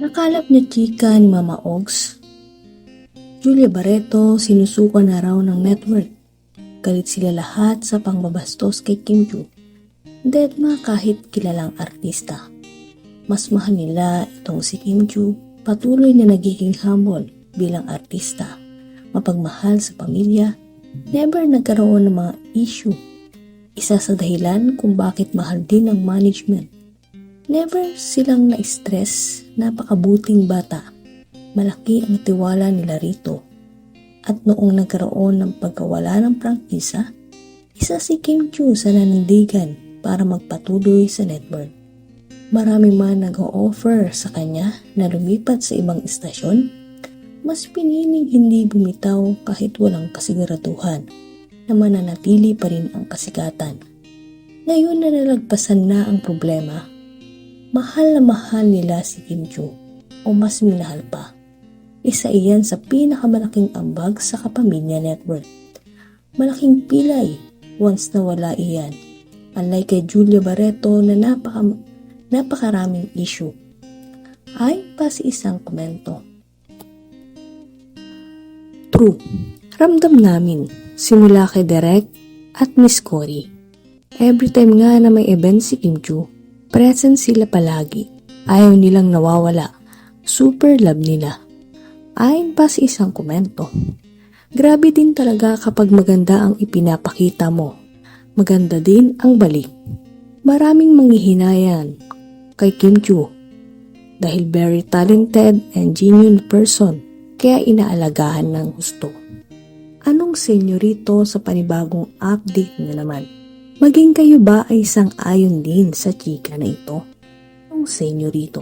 Nakalap na chika ni Mama Ogs. Julia Barreto sinusuka na raw ng network. Galit sila lahat sa pangbabastos kay Kim Joo. Deadma kahit kilalang artista. Mas mahal nila itong si Kim Joo patuloy na nagiging humble bilang artista. Mapagmahal sa pamilya, never nagkaroon ng mga issue. Isa sa dahilan kung bakit mahal din ng management. Never silang na-stress, napakabuting bata. Malaki ang tiwala nila rito. At noong nagkaroon ng pagkawala ng prangkisa, isa si Kim Chu sa nanindigan para magpatuloy sa network. Marami man nag-o-offer sa kanya na lumipat sa ibang istasyon, mas piniling hindi bumitaw kahit walang kasiguraduhan na mananatili pa rin ang kasikatan. Ngayon na nalagpasan na ang problema, mahal na mahal nila si Kim Chu o mas minahal pa. Isa iyan sa pinakamalaking ambag sa Kapamilya Network. Malaking pilay once nawala iyan. Unlike kay Julia Barreto na napaka, napakaraming issue. Ay pa si isang komento. True. Ramdam namin simula kay Derek at Miss Cory. Every time nga na may event si Kim Chu, present sila palagi. Ayaw nilang nawawala. Super love nila. Ayon pa sa isang komento. Grabe din talaga kapag maganda ang ipinapakita mo. Maganda din ang balik. Maraming manghihinayan kay Kim Chu dahil very talented and genuine person kaya inaalagahan ng gusto. Anong senyorito sa panibagong update na naman? Maging kayo ba ay isang ayon din sa chika na ito? Anong senyorito?